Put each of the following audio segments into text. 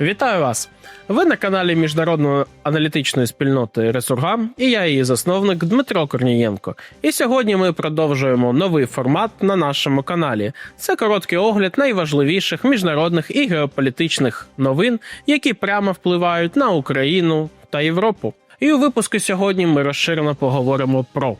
Вітаю вас! Ви на каналі міжнародної аналітичної спільноти Ресургам і я її засновник Дмитро Корнієнко. І сьогодні ми продовжуємо новий формат на нашому каналі. Це короткий огляд найважливіших міжнародних і геополітичних новин, які прямо впливають на Україну та Європу. І у випуску сьогодні ми розширено поговоримо про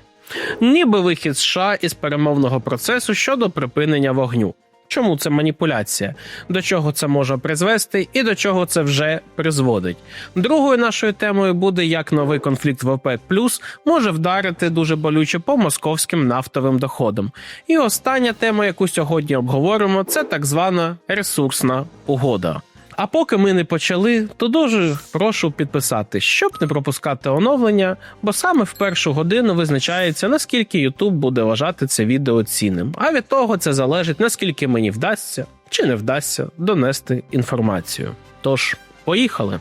ніби вихід США із перемовного процесу щодо припинення вогню. Чому це маніпуляція? До чого це може призвести і до чого це вже призводить? Другою нашою темою буде як новий конфлікт в ОПЕК Плюс може вдарити дуже болюче по московським нафтовим доходам. І остання тема, яку сьогодні обговоримо, це так звана ресурсна угода. А поки ми не почали, то дуже прошу підписати, щоб не пропускати оновлення, бо саме в першу годину визначається, наскільки YouTube буде вважати це відео цінним. А від того це залежить, наскільки мені вдасться чи не вдасться донести інформацію. Тож, поїхали!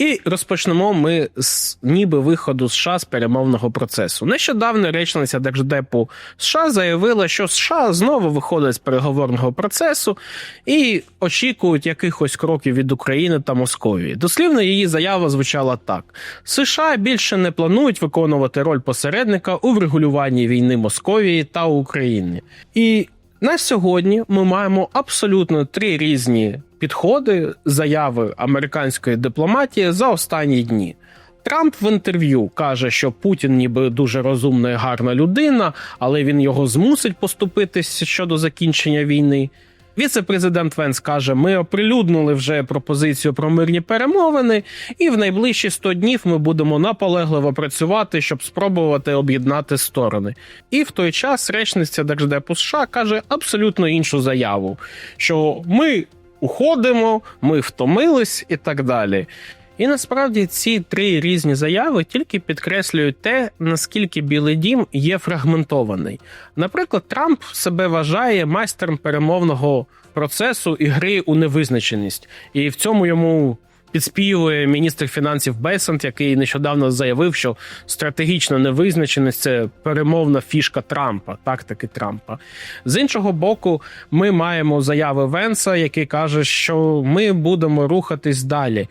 І розпочнемо ми з ніби виходу США з перемовного процесу. Нещодавно речниця Держдепу США заявила, що США знову виходить з переговорного процесу і очікують якихось кроків від України та Московії. Дослівно її заява звучала так: США більше не планують виконувати роль посередника у врегулюванні війни Московії та України. І на сьогодні ми маємо абсолютно три різні підходи заяви американської дипломатії за останні дні. Трамп в інтерв'ю каже, що Путін ніби дуже розумна і гарна людина, але він його змусить поступитись щодо закінчення війни. Віце-президент Венс каже: ми оприлюднили вже пропозицію про мирні перемовини, і в найближчі 100 днів ми будемо наполегливо працювати, щоб спробувати об'єднати сторони. І в той час речниця Держдепу США каже абсолютно іншу заяву: що ми уходимо, ми втомились і так далі. І насправді ці три різні заяви тільки підкреслюють те, наскільки Білий Дім є фрагментований. Наприклад, Трамп себе вважає майстером перемовного процесу і гри у невизначеність, і в цьому йому. Підспівує міністр фінансів Бейсент, який нещодавно заявив, що стратегічна невизначеність це перемовна фішка Трампа, тактики Трампа. З іншого боку, ми маємо заяви Венса, який каже, що ми будемо рухатись далі.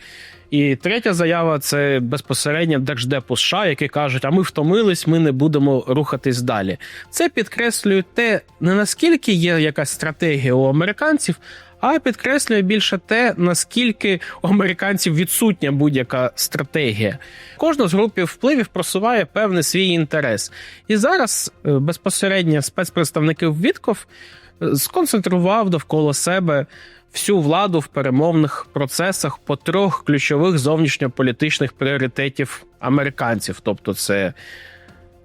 І третя заява це безпосередньо Держдепу США, які кажуть, а ми втомились, ми не будемо рухатись далі. Це підкреслює те, не наскільки є якась стратегія у американців. А підкреслює більше те, наскільки у американців відсутня будь-яка стратегія. Кожна з групів впливів просуває певний свій інтерес. І зараз е, безпосередньо спецпредставників Вітков е, сконцентрував довкола себе всю владу в перемовних процесах по трьох ключових зовнішньополітичних пріоритетів американців, тобто це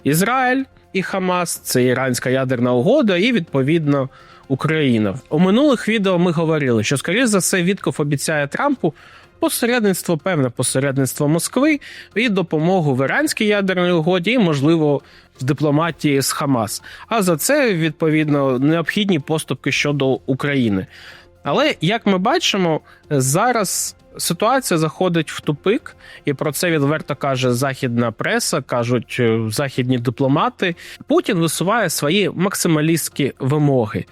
Ізраїль і Хамас, це іранська ядерна угода, і відповідно Україна. У минулих відео ми говорили, що скоріше за все Вітков обіцяє Трампу. Посередництво, певне посередництво Москви і допомогу в іранській ядерній угоді, і, можливо, в дипломатії з Хамас. А за це відповідно необхідні поступки щодо України. Але як ми бачимо, зараз ситуація заходить в тупик, і про це відверто каже західна преса, кажуть е, західні дипломати. Путін висуває свої максималістські вимоги.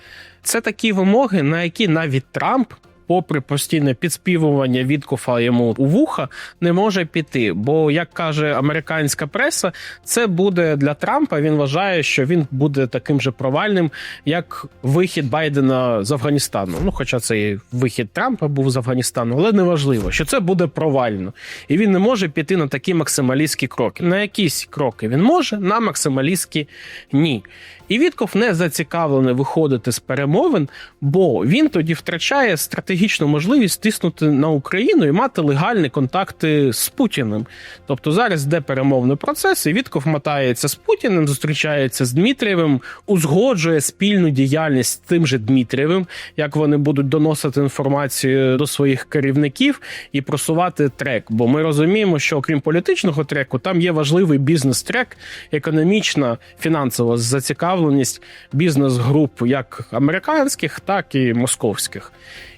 Це такі вимоги, на які навіть Трамп. Попри постійне підспівування Віткофа йому у вуха, не може піти. Бо, як каже американська преса, це буде для Трампа. Він вважає, що він буде таким же провальним, як вихід Байдена з Афганістану. Ну, хоча це вихід Трампа був з Афганістану, але неважливо, що це буде провально, і він не може піти на такі максималістські кроки. На якісь кроки він може, на максималістські ні. І Вітков не зацікавлений виходити з перемовин, бо він тоді втрачає стратегічну можливість тиснути на Україну і мати легальні контакти з Путіним. Тобто зараз йде перемовний процес, і Вітков мотається з Путіним, зустрічається з Дмитрієвим, узгоджує спільну діяльність з тим же Дмитрієвим, як вони будуть доносити інформацію до своїх керівників і просувати трек. Бо ми розуміємо, що окрім політичного треку, там є важливий бізнес-трек, економічна, фінансова зацікавленість бізнес-груп, як американських, так і московських.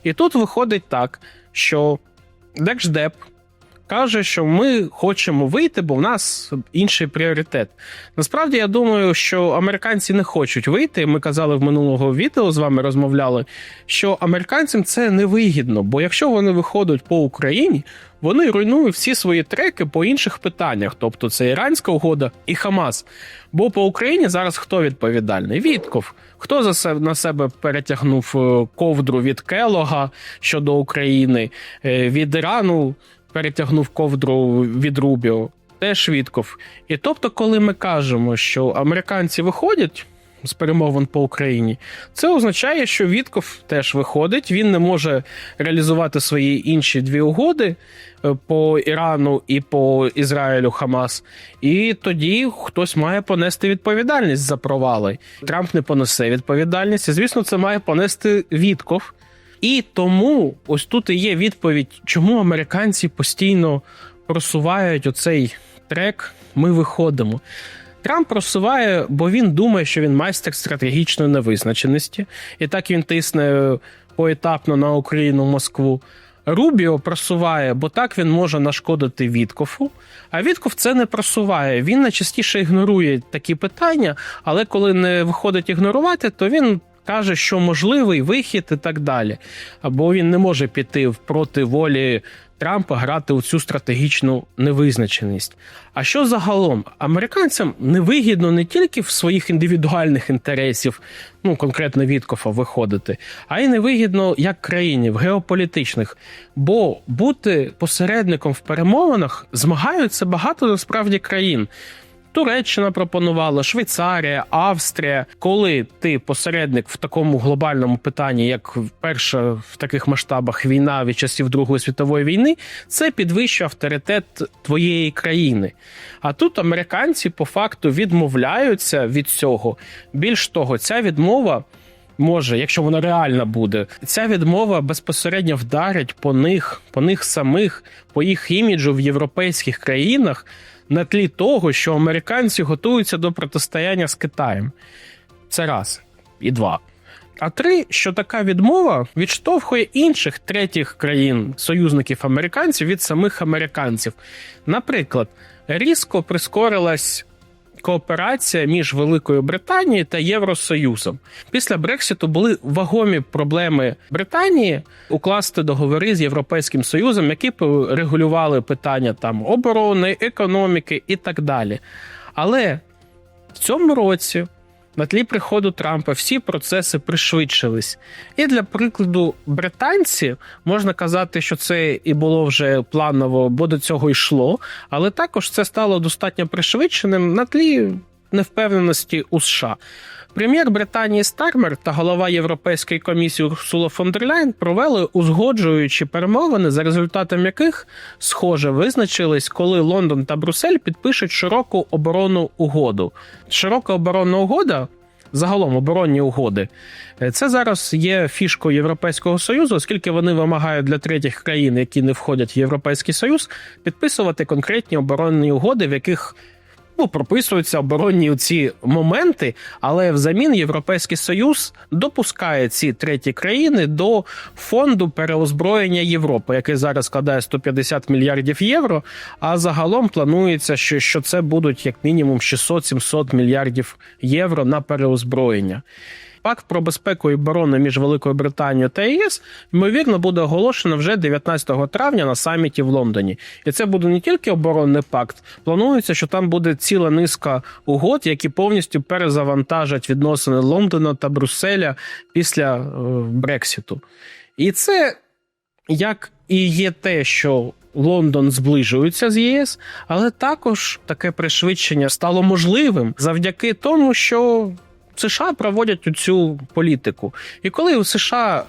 І тут виходить так, що Держдеп каже, що ми хочемо вийти, бо в нас інший пріоритет. Насправді, я думаю, що американці не хочуть вийти. Ми казали в минулого відео з вами розмовляли, що американцям це невигідно, бо якщо вони виходять по Україні, вони руйнують всі свої треки по інших питаннях, тобто це іранська угода і Хамас. Бо по Україні зараз хто відповідальний? Вітков. Хто за себе на себе перетягнув е, ковдру від Келога щодо України, Е, від Ірану перетягнув ковдру від Рубіо? Теж Вітков. І тобто, коли ми кажемо, що американці виходять. З перемовин по Україні, це означає, що Вітков теж виходить. Він не може реалізувати свої інші дві угоди е, по Ірану і по Ізраїлю Хамас. І тоді хтось має понести відповідальність за провали. Трамп не понесе відповідальність. І, звісно, це має понести Вітков. І тому ось тут і є відповідь, чому американці постійно просувають оцей трек. Ми виходимо. Трамп просуває, бо він думає, що він майстер стратегічної невизначеності, і так він тисне поетапно на Україну Москву. Рубіо просуває, бо так він може нашкодити Віткофу. А Вітков це не просуває. Він найчастіше ігнорує такі питання, але коли не виходить ігнорувати, то він каже, що можливий вихід і так далі. Або він не може піти проти волі Трампа грати у цю стратегічну невизначеність. А що загалом американцям невигідно не тільки в своїх індивідуальних інтересів, ну конкретно Віткофа, виходити, а й невигідно як країні в геополітичних. Бо бути посередником в перемовинах змагаються багато насправді країн. Туреччина пропонувала, Швейцарія, Австрія. Коли ти посередник в такому глобальному питанні, як перша в таких масштабах війна від часів Другої світової війни, це підвищує авторитет твоєї країни. А тут американці по факту відмовляються від цього. Більш того, ця відмова. Може, якщо вона реальна буде, ця відмова безпосередньо вдарить по них, по них самих, по їх іміджу в європейських країнах на тлі того, що американці готуються до протистояння з Китаєм. Це раз і два. А три, що така відмова відштовхує інших третіх країн, союзників американців від самих американців. Наприклад, різко прискорилась кооперація між Великою Британією та Євросоюзом. Після Брекситу були вагомі проблеми Британії укласти договори з Європейським Союзом, які регулювали питання там оборони, економіки і так далі. Але в цьому році. На тлі приходу Трампа всі процеси пришвидшились. І для прикладу, британці можна казати, що це і було вже планово, бо до цього йшло, але також це стало достатньо пришвидшеним на тлі невпевненості у США. Прем'єр Британії Стармер та голова Європейської комісії Урсула фон дер Ляйн провели узгоджуючі перемовини, за результатом яких, схоже, визначились, коли Лондон та Брюссель підпишуть широку оборонну угоду. Широка оборонна угода. Загалом оборонні угоди це зараз є фішкою Європейського союзу, оскільки вони вимагають для третіх країн, які не входять в Європейський Союз, підписувати конкретні оборонні угоди, в яких ну, прописуються оборонні ці моменти, але взамін Європейський Союз допускає ці треті країни до фонду переозброєння Європи, який зараз складає 150 мільярдів євро. А загалом планується, що, що це будуть як мінімум 600-700 мільярдів євро на переозброєння. Пакт про безпеку і оборону між Великою Британією та ЄС ймовірно буде оголошено вже 19 травня на саміті в Лондоні. І це буде не тільки оборонний пакт. Планується, що там буде ціла низка угод, які повністю перезавантажать відносини Лондона та Брюсселя після е, Брексіту. І це як і є те, що Лондон зближується з ЄС, але також таке пришвидшення стало можливим завдяки тому, що США проводять цю політику. І коли у США.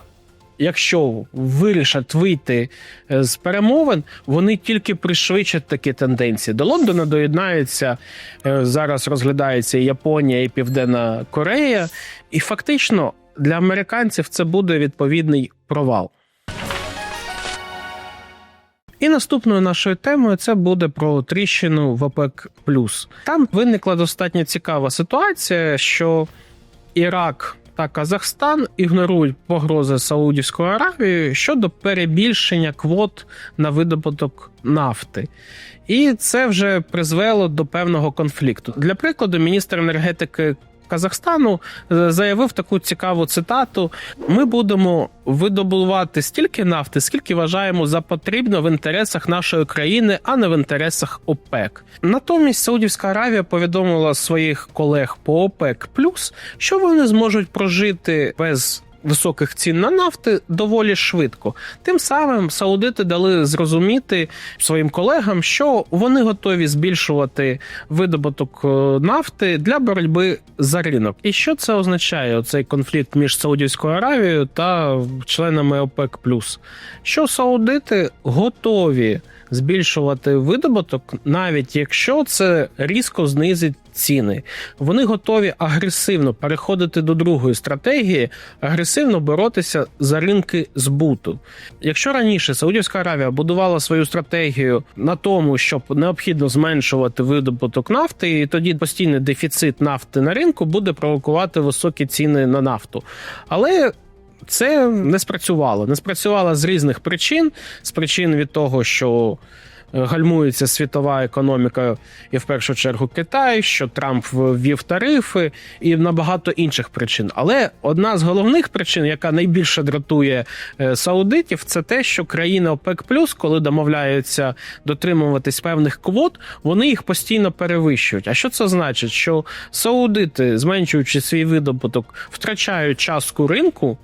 Якщо вирішать вийти е, з перемовин, вони тільки пришвидшать такі тенденції. До Лондона доєднається е, зараз. Розглядається Японія і Південна Корея, і фактично для американців це буде відповідний провал. І наступною нашою темою це буде про тріщину в ОПЕК. Там виникла достатньо цікава ситуація, що Ірак та Казахстан ігнорують погрози Саудівської Аравії щодо перебільшення квот на видобуток нафти. І це вже призвело до певного конфлікту. Для прикладу, міністр енергетики. Казахстану е, заявив таку цікаву цитату: ми будемо видобувати стільки нафти, скільки вважаємо за потрібно в інтересах нашої країни, а не в інтересах ОПЕК. Натомість Саудівська Аравія повідомила своїх колег по ОПЕК що вони зможуть прожити без високих цін на нафти доволі швидко. Тим самим саудити дали зрозуміти своїм колегам, що вони готові збільшувати видобуток е, нафти для боротьби за ринок. І що це означає? Цей конфлікт між Саудівською Аравією та членами ОПЕК Що саудити готові збільшувати видобуток, навіть якщо це різко знизить ціни. Вони готові агресивно переходити до другої стратегії, агресивно боротися за ринки збуту. Якщо раніше Саудівська Аравія будувала свою стратегію на тому, щоб необхідно зменшувати видобуток нафти, і тоді постійний дефіцит нафти на ринку буде провокувати високі ціни на нафту. Але це не спрацювало. Не спрацювало з різних причин, з причин від того, що гальмується світова економіка, і в першу чергу Китай, що Трамп ввів тарифи і набагато інших причин. Але одна з головних причин, яка найбільше дратує е, саудитів, це те, що країни ОПЕК коли домовляються дотримуватись певних квот, вони їх постійно перевищують. А що це значить? Що саудити, зменшуючи свій видобуток, втрачають частку ринку.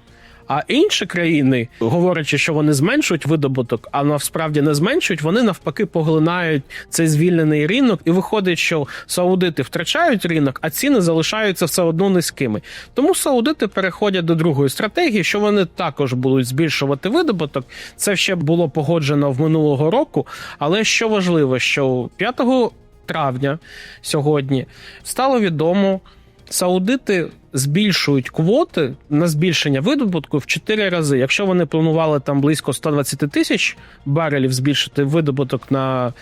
А інші країни, говорячи, що вони зменшують видобуток, а насправді не зменшують, вони навпаки поглинають цей звільнений ринок, і виходить, що саудити втрачають ринок, а ціни залишаються все одно низькими. Тому саудити переходять до другої стратегії, що вони також будуть збільшувати видобуток. Це ще було погоджено в минулого року. Але що важливо, що 5 травня сьогодні стало відомо. Саудити збільшують квоти на збільшення видобутку в 4 рази. Якщо вони планували там близько 120 тисяч барелів збільшити видобуток на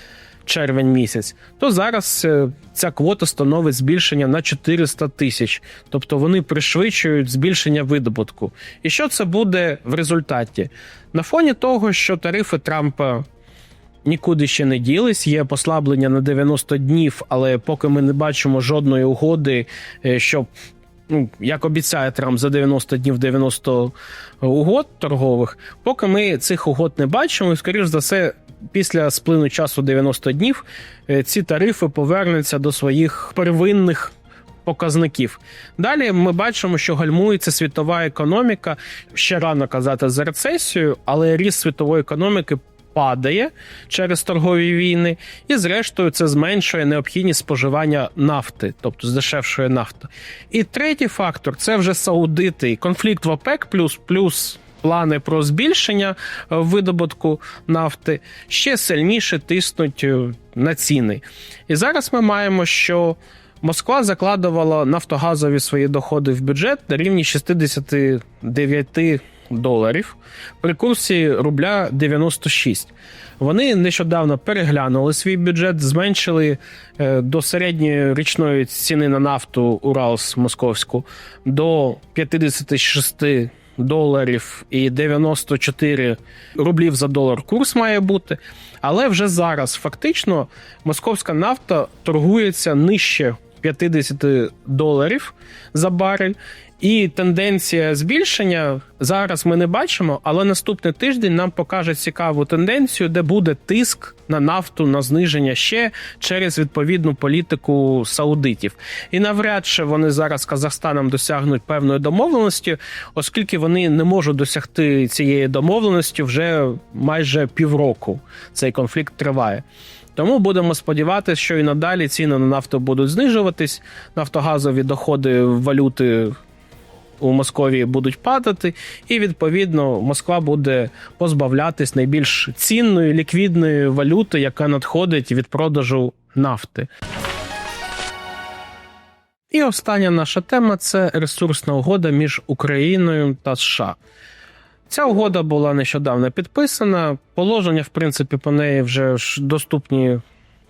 червень місяць, то зараз е, ця квота становить збільшення на 400 тисяч. Тобто вони пришвидшують збільшення видобутку. І що це буде в результаті? На фоні того, що тарифи Трампа нікуди ще не ділись. Є послаблення на 90 днів, але поки ми не бачимо жодної угоди, е, щоб. Ну, як обіцяє Трамп за 90 днів 90 угод торгових, поки ми цих угод не бачимо, і скоріш за все, після сплину часу 90 днів е, ці тарифи повернуться до своїх первинних показників. Далі ми бачимо, що гальмується світова економіка. Ще рано казати за рецесію, але ріст світової економіки падає через торгові війни, і, зрештою, це зменшує необхідність споживання нафти, тобто здешевшує нафта. І третій фактор це вже саудити. Конфлікт в ОПЕК плюс плюс. Плани про збільшення е, видобутку нафти ще сильніше тиснуть е, на ціни. І зараз ми маємо, що Москва закладувала нафтогазові свої доходи в бюджет на рівні 69 доларів при курсі рубля 96. Вони нещодавно переглянули свій бюджет, зменшили е, до середньої річної ціни на нафту Уралс Московську до 56 доларів і 94 рублів за долар курс має бути. Але вже зараз фактично московська нафта торгується нижче 50 доларів за барель. І тенденція збільшення зараз ми не бачимо, але наступний тиждень нам покаже цікаву тенденцію, де буде тиск на нафту на зниження ще через відповідну політику саудитів. І навряд чи вони зараз Казахстаном досягнуть певної домовленості, оскільки вони не можуть досягти цієї домовленості вже майже півроку. Цей конфлікт триває. Тому будемо сподіватися, що і надалі ціни на нафту будуть знижуватись, нафтогазові доходи валюти у Московії будуть падати, і відповідно Москва буде позбавлятись найбільш цінної ліквідної валюти, яка надходить від продажу нафти. І остання наша тема це ресурсна угода між Україною та США. Ця угода була нещодавно підписана. Положення, в принципі, по неї вже доступні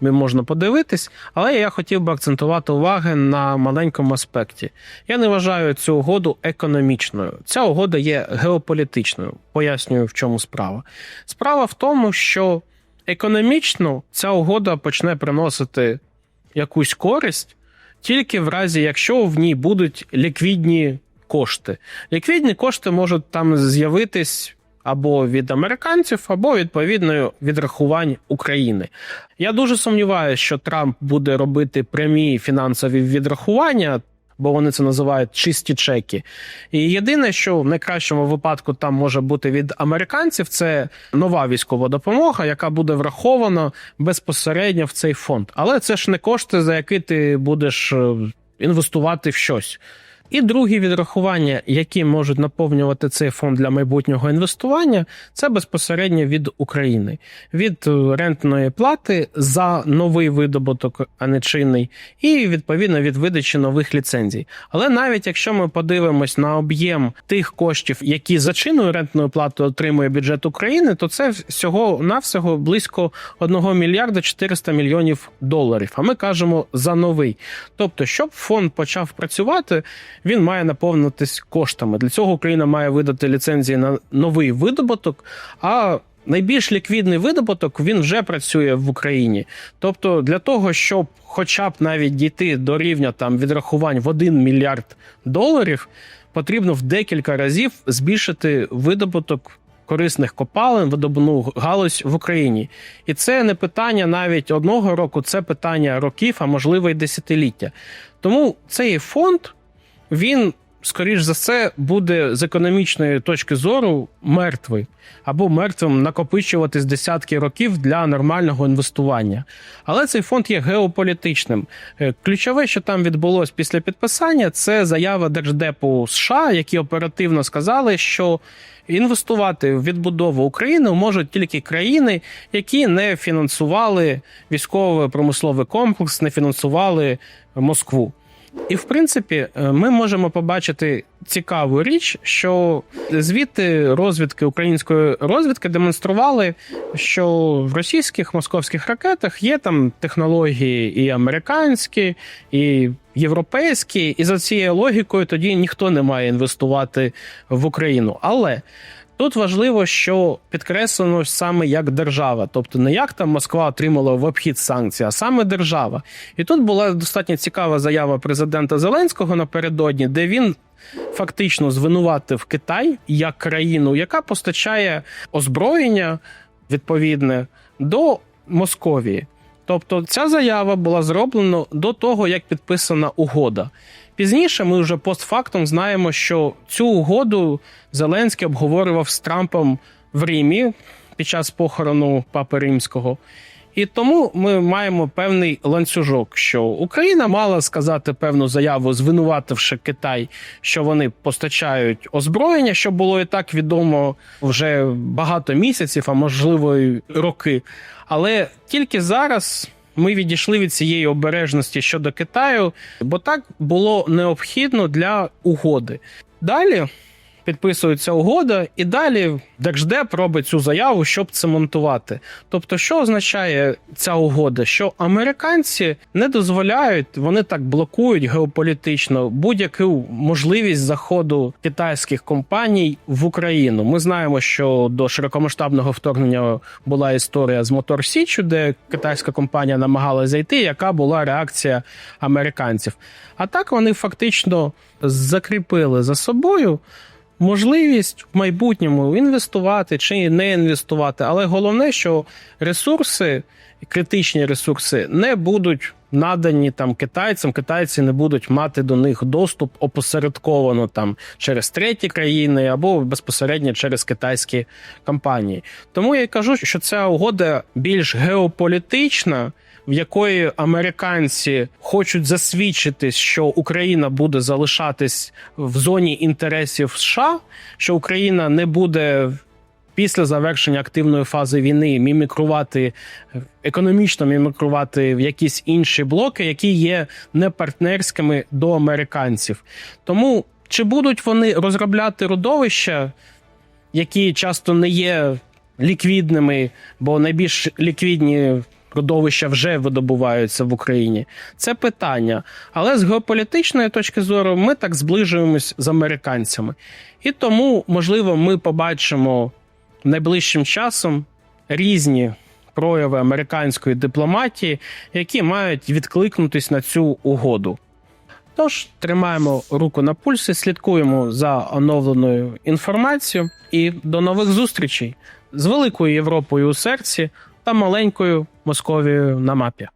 можна подивитись, але я хотів би акцентувати уваги на маленькому аспекті. Я не вважаю цю угоду економічною. Ця угода є геополітичною. Пояснюю, в чому справа. Справа в тому, що економічно ця угода почне приносити якусь користь тільки в разі, якщо в ній будуть ліквідні кошти. Ліквідні кошти можуть там з'явитись або від американців, або відповідно від рахувань України. Я дуже сумніваюся, що Трамп буде робити прямі фінансові відрахування. Бо вони це називають чисті чеки. І єдине, що в найкращому випадку там може бути від американців, це нова військова допомога, яка буде врахована безпосередньо в цей фонд. Але це ж не кошти, за які ти будеш е, інвестувати в щось. І другі відрахування, які можуть наповнювати цей фонд для майбутнього інвестування, це безпосередньо від України, від е, рентної плати за новий видобуток, а не чинний, і відповідно від видачі нових ліцензій. Але навіть якщо ми подивимось на об'єм тих коштів, які за чинною рентною платою отримує бюджет України, то це всього навсього близько 1 мільярда 400 мільйонів доларів. А ми кажемо за новий. Тобто, щоб фонд почав працювати, він має наповнитись коштами. Для цього Україна має видати ліцензії на новий видобуток. А найбільш ліквідний видобуток він вже працює в Україні. Тобто, для того, щоб хоча б навіть дійти до рівня там відрахувань в 1 мільярд доларів, потрібно в декілька разів збільшити видобуток. Корисних копалин, видобувну галузь в Україні, і це не питання навіть одного року, це питання років, а можливо й десятиліття. Тому цей фонд він, скоріш за все, буде з економічної точки зору мертвий або мертвим накопичуватись десятки років для нормального інвестування. Але цей фонд є геополітичним. Е, Ключове, що там відбулось після підписання, це заява Держдепу США, які оперативно сказали, що інвестувати в відбудову України можуть тільки країни, які не фінансували військово-промисловий комплекс, не фінансували Москву. І в принципі, е, ми можемо побачити цікаву річ, що звіти розвідки української розвідки демонстрували, що в російських московських ракетах є там технології і американські, і європейські, і за цією логікою тоді ніхто не має інвестувати в Україну. Але Тут важливо, що підкреслено саме як держава, тобто не як там Москва отримала в обхід санкцій, а саме держава. І тут була достатньо цікава заява президента Зеленського напередодні, де він фактично звинуватив Китай як країну, яка постачає озброєння відповідне до Московії. Тобто ця заява була зроблена до того, як підписана угода. Пізніше ми вже постфактум знаємо, що цю угоду Зеленський обговорював з Трампом в Римі під час похорону Папи Римського. І тому ми маємо певний ланцюжок, що Україна мала сказати певну заяву, звинувативши Китай, що вони постачають озброєння, що було і так відомо вже багато місяців, а можливо й роки. Але тільки зараз. Ми відійшли від цієї обережності щодо Китаю, бо так було необхідно для угоди. Далі підписується угода, і далі Держдеп робить цю заяву, щоб цементувати. Тобто, що означає ця угода? Що американці не дозволяють, вони так блокують геополітично будь-яку можливість заходу китайських компаній в Україну. Ми знаємо, що до широкомасштабного вторгнення була історія з Мотор Січу, де китайська компанія намагалася зайти, яка була реакція американців. А так вони фактично закріпили за собою можливість в майбутньому інвестувати чи не інвестувати. Але головне, що ресурси, критичні ресурси, не будуть надані там китайцям. Китайці не будуть мати до них доступ опосередковано там через треті країни або безпосередньо через китайські компанії. Тому я й кажу, що ця угода більш геополітична в якої американці хочуть засвідчити, що Україна буде залишатись в зоні інтересів США, що Україна не буде. Після завершення активної фази війни мімікрувати економічно мімікрувати в якісь інші блоки, які є непартнерськими до американців. Тому чи будуть вони розробляти родовища, які часто не є ліквідними, бо найбільш ліквідні Родовища вже видобуваються в Україні. Це питання. Але з геополітичної точки зору ми так зближуємось з американцями. І тому, можливо, ми побачимо найближчим часом різні прояви американської дипломатії, які мають відкликнутись на цю угоду. Тож тримаємо руку на пульсі, слідкуємо за оновленою інформацією і до нових зустрічей з великою Європою у серці та маленькою Московією на мапі.